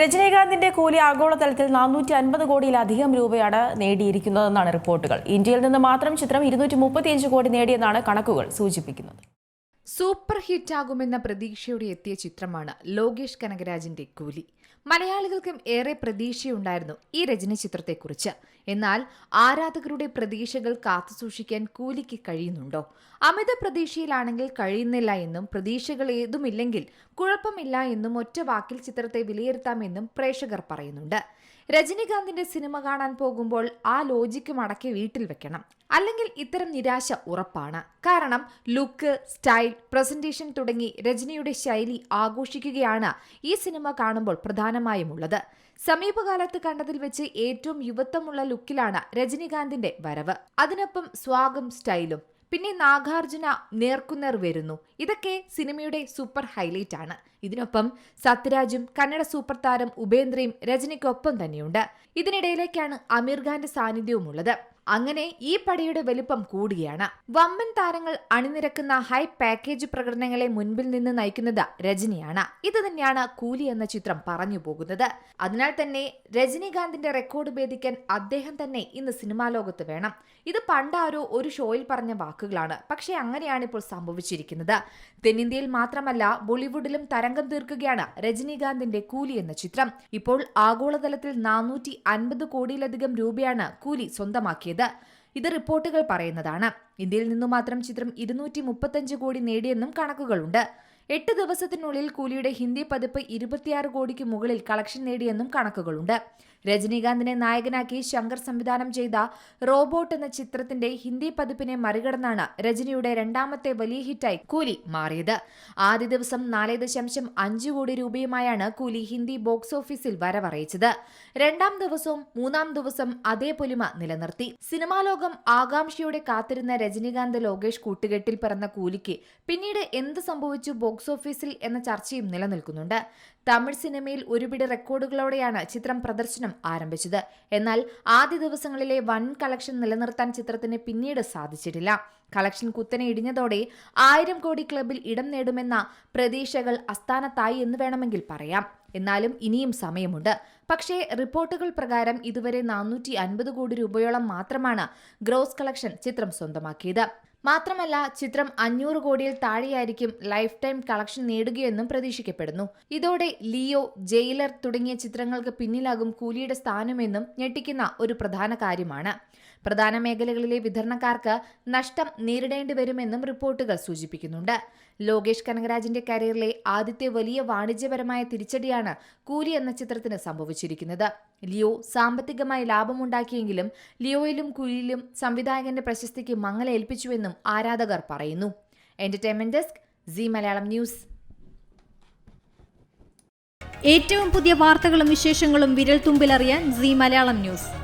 രജനീകാന്തിന്റെ കൂലി ആഗോളതലത്തിൽ നാനൂറ്റി അൻപത് കോടിയിലധികം രൂപയാണ് നേടിയിരിക്കുന്നതെന്നാണ് റിപ്പോർട്ടുകൾ. ഇന്ത്യയിൽ നിന്ന് മാത്രം ചിത്രം ഇരുന്നൂറ്റി മുപ്പത്തിയഞ്ച് കോടി നേടിയെന്നാണ് കണക്കുകൾ സൂചിപ്പിക്കുന്നത്. സൂപ്പർ ഹിറ്റാകുമെന്ന പ്രതീക്ഷയോടെ എത്തിയ ചിത്രമാണ് ലോകേഷ് കനകരാജിന്റെ കൂലി. മലയാളികൾക്കും ഏറെ പ്രതീക്ഷയുണ്ടായിരുന്നു ഈ രചന ചിത്രത്തെക്കുറിച്ച്. എന്നാൽ ആരാധകരുടെ പ്രതീക്ഷകൾ കാത്തുസൂക്ഷിക്കാൻ കൂലിക്ക് കഴിയുന്നുണ്ടോ? അമിത പ്രതീക്ഷയിലാണെങ്കിൽ കഴിയുന്നില്ല എന്നും പ്രതീക്ഷകൾ ഏതുമില്ലെങ്കിൽ കുഴപ്പമില്ല എന്നും ഒറ്റ വാക്കിൽ ചിത്രത്തെ വിലയിരുത്താമെന്നും പ്രേക്ഷകർ പറയുന്നുണ്ട്. രജനികാന്തിന്റെ സിനിമ കാണാൻ പോകുമ്പോൾ ആ ലോജിക്ക് മടക്കി വീട്ടിൽ വെക്കണം. അല്ലെങ്കിൽ ഇത്തരം നിരാശ ഉറപ്പാണ്. കാരണം ലുക്ക് സ്റ്റൈൽ പ്രസന്റേഷൻ തുടങ്ങി രജനിയുടെ ശൈലി ആഘോഷിക്കുകയാണ് ഈ സിനിമ കാണുമ്പോൾ പ്രധാനമായും ഉള്ളത്. സമീപകാലത്ത് കണ്ടതിൽ വെച്ച് ഏറ്റവും യുവത്വമുള്ള ലുക്കിലാണ് രജനികാന്തിന്റെ വരവ്. അതിനൊപ്പം സ്വാഗം സ്റ്റൈലും പിന്നെ നാഗാർജുന നേർക്കുനേർ വരുന്നു. ഇതൊക്കെ സിനിമയുടെ സൂപ്പർ ഹൈലൈറ്റ് ആണ്. ഇതിനൊപ്പം സത്യരാജും കന്നഡ സൂപ്പർ താരം ഉപേന്ദ്രയും രജനിക്കൊപ്പം തന്നെയുണ്ട്. ഇതിനിടയിലേക്കാണ് അമീർ ഖാന്റെ സാന്നിധ്യവും ഉള്ളത് അങ്ങനെ ഈ പടയുടെ വലുപ്പം കൂടുകയാണ് വമ്പൻ താരങ്ങൾ അണിനിരക്കുന്ന ഹൈ പാക്കേജ് പ്രകടനങ്ങളെ മുൻപിൽ നിന്ന് നയിക്കുന്നത് രജനിയാണ്. ഇത് തന്നെയാണ് കൂലി എന്ന ചിത്രം പറഞ്ഞു പോകുന്നത്. അതിനാൽ തന്നെ രജനീകാന്തിന്റെ റെക്കോർഡ് ഭേദിക്കാൻ അദ്ദേഹം തന്നെ ഇന്ന് സിനിമാ ലോകത്ത് വേണം. ഇത് പണ്ടാരോ ഒരു ഷോയിൽ പറഞ്ഞ വാക്കുകളാണ്. പക്ഷേ അങ്ങനെയാണ് ഇപ്പോൾ സംഭവിച്ചിരിക്കുന്നത്. തെന്നിന്ത്യയിൽ മാത്രമല്ല ബോളിവുഡിലും തരംഗം തീർക്കുകയാണ് രജനീകാന്തിന്റെ കൂലി എന്ന ചിത്രം. ഇപ്പോൾ ആഗോളതലത്തിൽ നാനൂറ്റി അൻപത് കോടിയിലധികം രൂപയാണ് കൂലി സ്വന്തമാക്കിയത്. ഇത് റിപ്പോർട്ടുകൾ പറയുന്നതാണ്. ഇന്ത്യയിൽ നിന്നു മാത്രം ചിത്രം ഇരുന്നൂറ്റി മുപ്പത്തഞ്ച് കോടി നേടിയെന്നും കണക്കുകളുണ്ട്. എട്ട് ദിവസത്തിനുള്ളിൽ കൂലിയുടെ ഹിന്ദി പതിപ്പ് ഇരുപത്തിയാറ് കോടിക്ക് മുകളിൽ കളക്ഷൻ നേടിയെന്നും കണക്കുകളുണ്ട്. രജനീകാന്തിനെ നായകനാക്കി ശങ്കർ സംവിധാനം ചെയ്ത റോബോട്ട് എന്ന ചിത്രത്തിന്റെ ഹിന്ദി പതിപ്പിനെ മറികടന്നാണ് രജനിയുടെ രണ്ടാമത്തെ വലിയ ഹിറ്റായി കൂലി മാറിയത്. ആദ്യ ദിവസം നാല് ദശാംശം അഞ്ച് കോടി രൂപയുമായാണ് കൂലി ഹിന്ദി ബോക്സ് ഓഫീസിൽ വരവറിയിച്ചത്. രണ്ടാം ദിവസവും മൂന്നാം ദിവസം അതേ പൊലിമ നിലനിർത്തി. സിനിമാ ലോകം ആകാംക്ഷയോടെ കാത്തിരുന്ന രജനീകാന്ത് ലോകേഷ് കൂട്ടുകെട്ടിൽ പിറന്ന കൂലിക്ക് പിന്നീട് എന്ത് സംഭവിച്ചു ബോക്സ് ഓഫീസിൽ എന്ന ചർച്ചയും നിലനിൽക്കുന്നുണ്ട്. തമിഴ് സിനിമയിൽ ഒരുപിടി റെക്കോർഡുകളോടെയാണ് ചിത്രം പ്രദർശനം ആരംഭിച്ചത്. എന്നാൽ ആദ്യ ദിവസങ്ങളിലെ വൻ കളക്ഷൻ നിലനിർത്താൻ ചിത്രത്തിന് പിന്നീട് സാധിച്ചിട്ടില്ല. കളക്ഷൻ കുത്തനെ ഇടിഞ്ഞതോടെ ആയിരം കോടി ക്ലബിൽ ഇടം നേടുമെന്ന പ്രതീക്ഷകൾ അസ്ഥാനത്തായി എന്ന് വേണമെങ്കിൽ പറയാം. എന്നാലും ഇനിയും സമയമുണ്ട്. പക്ഷേ റിപ്പോർട്ടുകൾ പ്രകാരം ഇതുവരെ നാനൂറ്റി അൻപത് കോടി രൂപയോളം മാത്രമാണ് ഗ്രോസ് കളക്ഷൻ ചിത്രം സ്വന്തമാക്കിയത്. മാത്രമല്ല ചിത്രം അഞ്ഞൂറ് കോടിയിൽ താഴെയായിരിക്കും ലൈഫ് ടൈം കളക്ഷൻ നേടുകയെന്നും പ്രതീക്ഷിക്കപ്പെടുന്നു. ഇതോടെ ലിയോ ജയിലർ തുടങ്ങിയ ചിത്രങ്ങൾക്ക് പിന്നിലാകും കൂലിയുടെ സ്ഥാനമെന്നും ഞെട്ടിക്കുന്ന ഒരു പ്രധാന കാര്യമാണ്. പ്രധാന മേഖലകളിലെ വിതരണക്കാർക്ക് നഷ്ടം നേരിടേണ്ടി വരുമെന്നും റിപ്പോർട്ടുകൾ സൂചിപ്പിക്കുന്നുണ്ട്. ലോകേഷ് കനകരാജിന്റെ കരിയറിലെ ആദ്യത്തെ വലിയ വാണിജ്യപരമായ തിരിച്ചടിയാണ് കൂലി എന്ന ചിത്രത്തിന് സംഭവിച്ചിരിക്കുന്നത്. ലിയോ സാമ്പത്തികമായി ലാഭമുണ്ടാക്കിയെങ്കിലും ലിയോയിലും കൂലിയിലും സംവിധായകന്റെ പ്രശസ്തിക്ക് മങ്ങലേൽപ്പിച്ചുവെന്നും ആരാധകർ പറയുന്നു. Entertainment desk Zee Malayalam news. ഏറ്റവും പുതിയ വാർത്തകളും വിശേഷങ്ങളും വിരൽ തുമ്പിലറിയാൻ സി മലയാളം ന്യൂസ്.